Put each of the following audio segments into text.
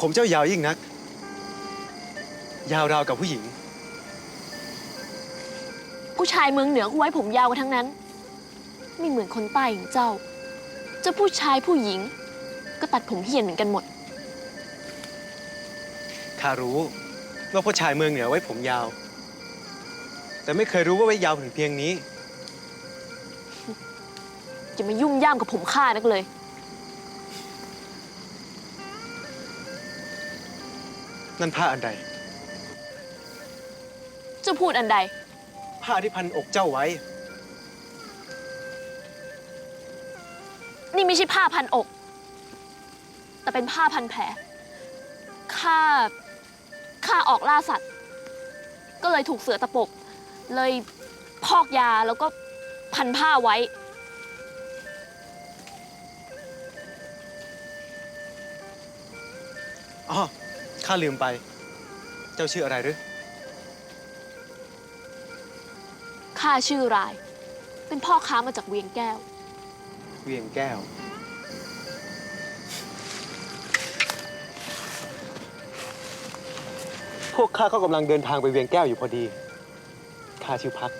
ผมเจ้ายาวยิ่งนัก ยาวราวกับผู้หญิง ผู้ชายเมืองเหนือก็ไว้ผมยาวกันทั้งนั้น ไม่เหมือนคนใต้อย่างเจ้า เจ้าผู้ชายผู้หญิง ก็ตัดผมเหี่ยนเหมือนกันหมด ข้ารู้ว่าผู้ชายเมืองเหนือไว้ผมยาว แต่ไม่เคยรู้ว่าไว้ยาวถึงเพียงนี้ จะมายุ่งย่ามกับผมข้านักเลย นั่นผ้าอันใด เจ้าพูดอันใด ผ้าที่พันอกเจ้าไว้ นี่ไม่ใช่ผ้าพันอก แต่เป็นผ้าพันแผล ข้า ข้าออกล่าสัตว์ ก็เลยถูกเสือตะปบ เลยพอกยาแล้วก็พันผ้าไว้ อ๋อ ข้าลืมไป เจ้าชื่ออะไรหรือ ข้าชื่อราย เป็นพ่อค้ามาจากเวียงแก้ว เวียงแก้ว พวกข้าก็กำลังเดินทางไปเวียงแก้วอยู่พอดี ข้าชื่อพัก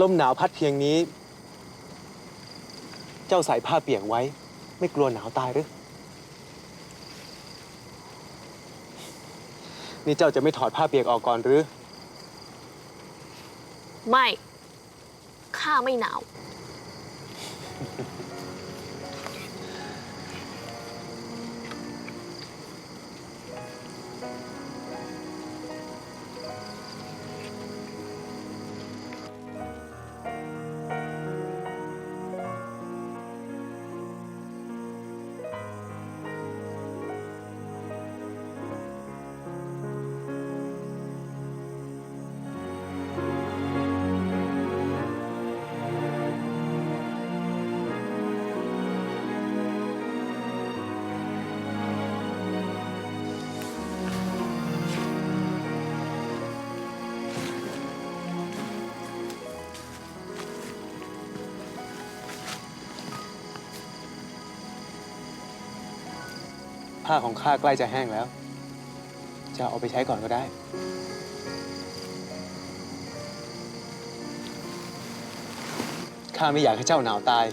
ลมหนาวพัดเพียงนี้เจ้าใส่ผ้าเปียกไว้ ไม่กลัวหนาวตายหรือ นี่เจ้าจะไม่ถอดผ้าเปียกออกก่อนหรือ ไม่ ข้าไม่หนาว ผ้าของข้าใกล้จะแห้งแล้ว จะเอาไปใช้ก่อนก็ได้ ข้าไม่อยากให้เจ้าหนาวตาย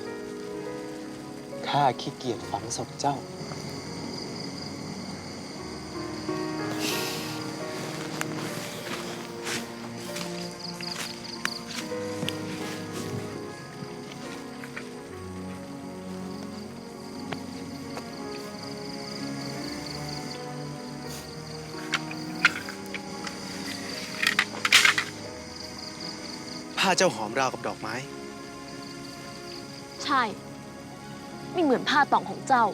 ข้าขี้เกียจฝังศพเจ้า ผ้าเจ้าหอมราวกับดอกไม้ ใช่ ไม่เหมือนผ้าตองของเจ้า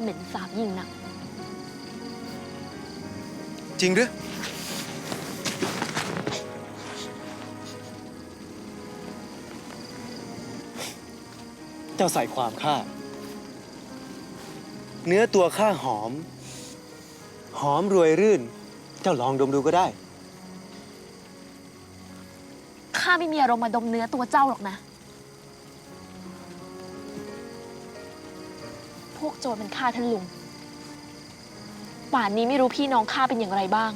เหม็นสาบยิ่งนัก จริงหรือเจ้าใส่ความข้า เนื้อตัวข้าหอม หอมรวยรื่น เจ้าลองดมดูก็ได้าไม่มีอารมณ์มาดมเนื้อตัวเจ้าหรอกนะ พวกโจรมันฆ่าท่านลุง ป่านนี้ไม่รู้พี่น้องข้าเป็นอย่างไรบ้าง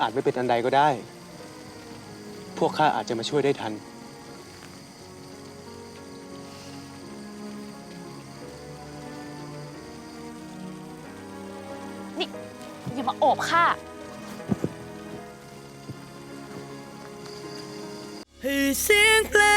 อาจไม่เป็นอันใดก็ได้ พวกข้าอาจจะมาช่วยได้ทัน อย่ามาโอบค่ะ ให้เสียงเพลง